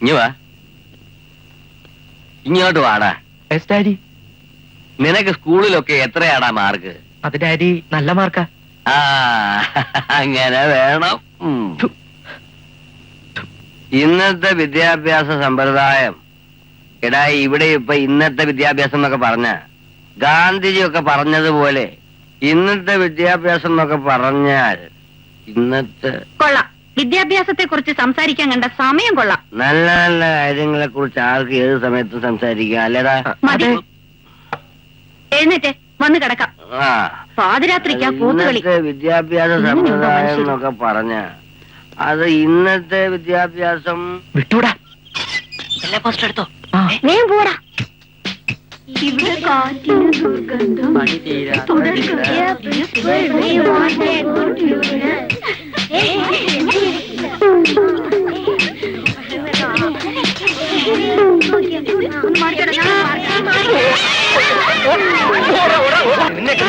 ഇങ്ങ് വാ. ഇങ്ങോട്ട് വാടാ. ഡാഡി നിനക്ക് സ്കൂളിലൊക്കെ എത്രയാടാ മാർക്ക്? അത് ഡാഡി നല്ല മാർക്കാ. ആ അങ്ങനെ വേണം. ഇന്നത്തെ വിദ്യാഭ്യാസ സമ്പ്രദായം. എടാ ഇവിടെ ഇപ്പൊ ഇന്നത്തെ വിദ്യാഭ്യാസം എന്നൊക്കെ പറഞ്ഞ ഗാന്ധിജി ഒക്കെ പറഞ്ഞതുപോലെ ഇന്നത്തെ വിദ്യാഭ്യാസം എന്നൊക്കെ പറഞ്ഞാൽ ഇന്നത്തെ കൊള്ളാം. വിദ്യാഭ്യാസത്തെ കുറിച്ച് സംസാരിക്കാൻ കണ്ട സമയം കൊള്ളാം. നല്ല നല്ല കാര്യങ്ങളെ കുറിച്ച് ആർക്ക് ഏത് സമയത്തും സംസാരിക്കാം? അല്ലേടാ. മതി. എഴുന്നേറ്റ് വന്ന് കിടക്കാം. ആ. പാതിരാത്രിക്കാ ഇന്നത്തെ വിദ്യാഭ്യാസ സമ്പ്രദായം എന്നൊക്കെ പറഞ്ഞ അത് ഇന്നത്തെ വിദ്യാഭ്യാസം വിട്ടൂടാ. എല്ലാ പോസ്റ്റർ എടുത്തോ ഞാൻ വേഗം പോടാ. ഇവിടെ കാറ്റിന് ദുർഗന്ധം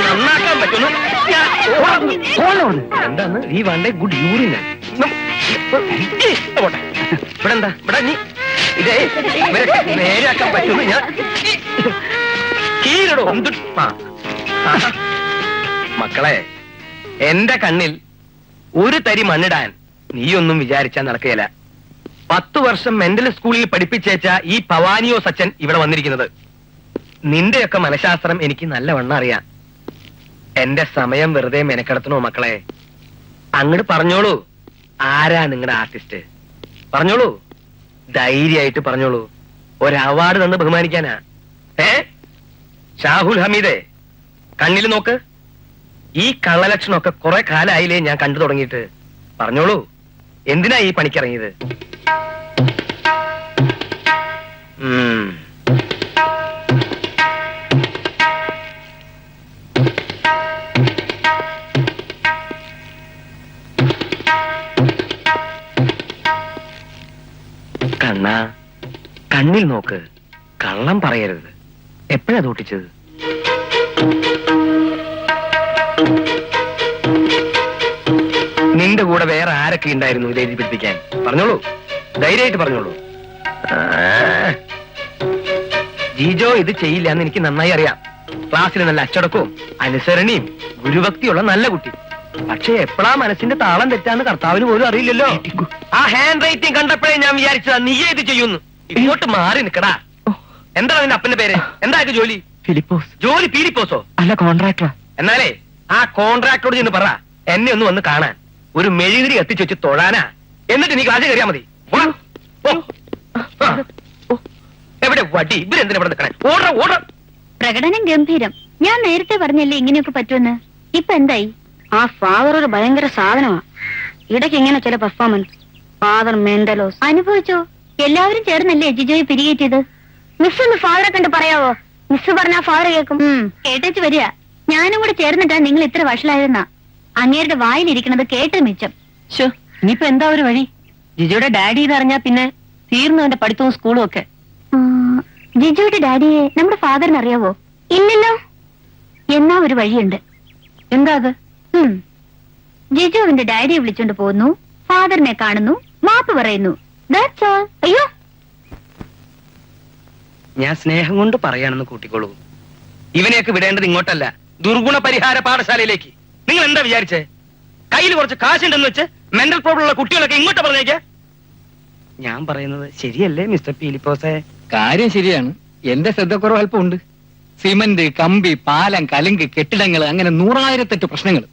നന്നാക്കാൻ പറ്റുന്നു എന്താണ് ഈ വേണ്ടേ ഗുഡ് യൂറിന് ഇവിടെ എന്താ ഇവിടെ നീ നേരെയാക്കാൻ പറ്റുന്നു ഞാൻ കീഴടോ. മക്കളെ എന്റെ കണ്ണിൽ ഒരു തരി മണ്ണിടാൻ നീയൊന്നും വിചാരിച്ചാൽ നടക്കുകയില്ല. പത്തു വർഷം മെന്റൽ സ്കൂളിൽ പഠിപ്പിച്ചേച്ച ഈ പവാനിയോ സച്ചൻ ഇവിടെ വന്നിരിക്കുന്നത്. നിന്റെയൊക്കെ മനഃശാസ്ത്രം എനിക്ക് നല്ലവണ്ണം അറിയാം. എന്റെ സമയം വെറുതെ മെനക്കെടുത്തണോ മക്കളെ? അങ്ങോട്ട് പറഞ്ഞോളൂ. ആരാ നിങ്ങളുടെ ആർട്ടിസ്റ്റ് പറഞ്ഞോളൂ. ധൈര്യമായിട്ട് പറഞ്ഞോളൂ. ഒരു അവാർഡ് തന്ന് ബഹുമാനിക്കാനാ. ഏ? ഷാഹുൽ ഹമീദേ കണ്ണിൽ നോക്ക്. ഈ കള്ളലക്ഷണമൊക്കെ കുറെ കാലായില്ലേ ഞാൻ കണ്ടു തുടങ്ങിയിട്ട്. പറഞ്ഞോളൂ എന്തിനാ ഈ പണിക്കിറങ്ങിയത് കണ്ണിൽ നോക്ക്. കള്ളം പറയരുത്. എപ്പോഴാ തോട്ടിച്ചത് നിന്റെ കൂടെ വേറെ ആരൊക്കെ ഉണ്ടായിരുന്നു ഇത് എഴുതി പിടിപ്പിക്കാൻ? പറഞ്ഞോളൂ. ധൈര്യമായിട്ട് പറഞ്ഞോളൂ. ജിജോ ഇത് ചെയ്യില്ല എന്ന് എനിക്ക് നന്നായി അറിയാം. ക്ലാസ്സിൽ നല്ല അച്ചടക്കവും അനുസരണയും ഗുരുഭക്തിയുള്ള നല്ല കുട്ടി. പക്ഷെ എപ്പോഴാ മനസ്സിന്റെ താളം തെറ്റാന്ന് കർത്താവിന് പോലും അറിയില്ലല്ലോ. ആ ഹാൻഡ് റൈറ്റിംഗ് കണ്ടപ്പോഴേ ഞാൻ വിചാരിച്ചതാ നീ ഇത് ചെയ്യുന്നു. ഇങ്ങോട്ട് മാറി നിക്കടാ. എന്താണ് നിന്റെ അപ്പന്റെ പേര്? എന്താ ജോലി? ഫിലിപ്പോസ്. ജോലി ഫിലിപ്പോസോ? അല്ല കോൺട്രാക്ടറാ എന്നാലേ ആ കോൺട്രാക്ടറോട് ചെന്ന് പറ. എന്നെ ഒന്ന് വന്ന് കാണാൻ. ഒരു മെഴുകുതിരി കത്തിച്ചു വെച്ച് തൊഴാനാ. എന്നിട്ട് നീ ക്ലാസ്സിൽ കയറിയാ മതി. എവിടെ വടി? ഇവരെന്തിനാ ഇവിടെ നിൽക്കണേ ഓട ഓട പ്രകടനം ഗംഭീരം. ഞാൻ നേരത്തെ പറഞ്ഞല്ലേ ഇങ്ങനെയൊക്കെ പറ്റുമെന്ന്. ഇപ്പൊ എന്തായി? ആ ഫാദർ ഒരു ഭയങ്കര സാധനമാ. ഇടയ്ക്ക് ഇങ്ങനെ ചില പെർഫോമൻസ് ഫാദർ മെന്റലോസ് അനുഭവിച്ചോ? എല്ലാവരും ചേർന്നല്ലേ ജിജോയെ പിരികേറ്റിയത്? മിസ് ഒന്ന് ഫാദറെ കണ്ട് പറയാവോ? മിസ് പറഞ്ഞാ ഫാദർ കേൾക്കും. കേട്ടേച്ച് വരിക. ഞാനും കൂടെ ചേർന്നിട്ടാ നിങ്ങൾ ഇത്ര വഷളായിരുന്ന. അങ്ങേരുടെ വായിലിരിക്കണത് കേട്ട് മിച്ചം. ഷോ ഇനിയിപ്പോ എന്താ ഒരു വഴി? ജിജോയുടെ ഡാഡി എന്നറിഞ്ഞാ പിന്നെ തീർന്നവന്റെ പഠിത്തവും സ്കൂളും ഒക്കെ. ജിജോയുടെ ഡാഡിയെ നമ്മുടെ ഫാദറിന് അറിയാവോ? ഇല്ലല്ലോ. എന്നാ ഒരു വഴിയുണ്ട്. എന്താ അത്? ജിജോവിന്റെ ഡാഡിയെ വിളിച്ചോണ്ട് പോകുന്നു. ഫാദറിനെ കാണുന്നു. മാപ്പ് പറയുന്നു. അയ്യോ. ഞാൻ സ്നേഹം കൊണ്ട് പറയാണെന്ന് കൂട്ടിക്കോളൂ. ഇവനെയൊക്കെ വിടേണ്ടത് ഇങ്ങോട്ടല്ല. ദുർഗുണ പരിഹാര പാഠശാലയിലേക്ക്. നിങ്ങൾ എന്താ വിചാരിച്ചേ? കയ്യിൽ കുറച്ച് കാശുണ്ടെന്ന് വെച്ച് മെന്റൽ പ്രോബ്ലം ഉള്ള കുട്ടികളൊക്കെ ഇങ്ങോട്ട് പറഞ്ഞേക്ക. ഞാൻ പറയുന്നത് ശരിയല്ലേ മിസ്റ്റർ പീലിപ്പോസേ? കാര്യം ശരിയാണ്. എന്റെ ശ്രദ്ധക്കുറവ് അല്പം ഉണ്ട് സിമന്റ് കമ്പി പാലം കലുങ്ക് കെട്ടിടങ്ങൾ അങ്ങനെ നൂറായിരത്തെട്ട് പ്രശ്നങ്ങൾ.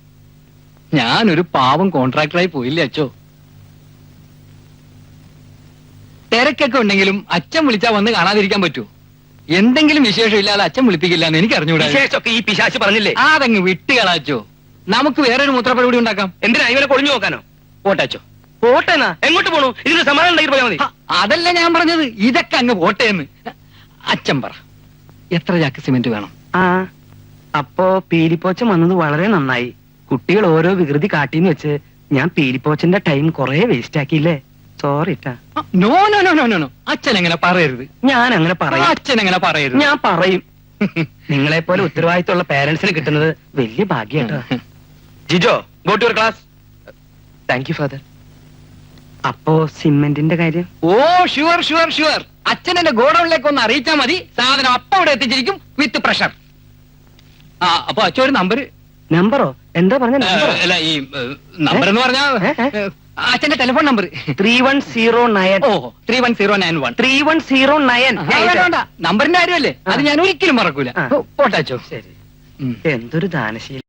ഞാനൊരു പാവം കോൺട്രാക്ടറായി പോയില്ലേ അച്ചോ? തിരക്കൊക്കെ ഉണ്ടെങ്കിലും അച്ഛൻ വിളിച്ചാ വന്ന് കാണാതിരിക്കാൻ പറ്റൂ. എന്തെങ്കിലും വിശേഷം ഇല്ലാതെ അച്ഛൻ വിളിപ്പിക്കില്ല എന്ന് എനിക്ക് അറിഞ്ഞൂടാ. വിശേഷമൊക്കെ ഈ പിശാച്ച് പറഞ്ഞില്ലേ? അതങ്ങ് വിട്ടുകളാച്ചോ. നമുക്ക് വേറൊരു മൂത്രപ്പടി കൂടി ഉണ്ടാക്കാം. എന്തിനാ? ഇവനെ കൊഴിഞ്ഞു നോക്കാനോ? പോട്ടാച്ചോ. പോട്ടേനാ എങ്ങോട്ട് പോണു? ഇതിന് സമാധാനം പോയാൽ മതി. അതല്ല ഞാൻ പറഞ്ഞത്. ഇതൊക്കെ അങ്ങ് പോട്ടേന്ന്. അച്ഛൻ പറ എത്ര ചാക്ക് സിമെന്റ് വേണം? ആ അപ്പോ പീലിപ്പോച്ചൻ വന്നത് വളരെ നന്നായി. കുട്ടികൾ ഓരോ വികൃതി കാട്ടിന്ന് വെച്ച് ഞാൻ പീലിപ്പോച്ചന്റെ ടൈം കുറെ waste ആക്കിയില്ലേ? Sorry no no no no no no അച്ഛൻ അങ്ങനെ പറയരുത്. ഞാൻ അങ്ങനെ പറയും. അച്ഛൻ അങ്ങനെ പറയരുത്. ഞാൻ പറയും. നിങ്ങളെ പോലെ ഉത്തരവാദിത്തമുള്ള പേരൻസിന് കിട്ടുന്നത് വലിയ ഭാഗ്യമാണ് Jijo go to your class thank you father അപ്പോ സിമെന്റിന്റെ കാര്യം? ഓ ഷുവർ ഷുവർ ഷുവർ അച്ഛൻ എന്റെ ഗോഡൌണിലേക്ക് ഒന്ന് അറിയിച്ചാൽ മതി. സാധനം അപ്പ അവിടെ എത്തിച്ചിരിക്കും. വിത്ത് പ്രഷർ ആ അപ്പൊ അച്ഛൻ ഒരു നമ്പർ നമ്പറോ എന്താ പറഞ്ഞ നമ്പറോ അല്ല ഈ നമ്പർ എന്ന്? ഏ, അച്ഛന്റെ telephone number three one zero nine. ഓ three one zero nine one. Three one zero nine. നമ്പറിന്റെ കാര്യമല്ലേ? അത് ഞാൻ ഒരിക്കലും മറക്കൂല. ആ. ഓ, പോട്ടെ അച്ഛോ. ശരി. എന്തൊരു ദാനശീലം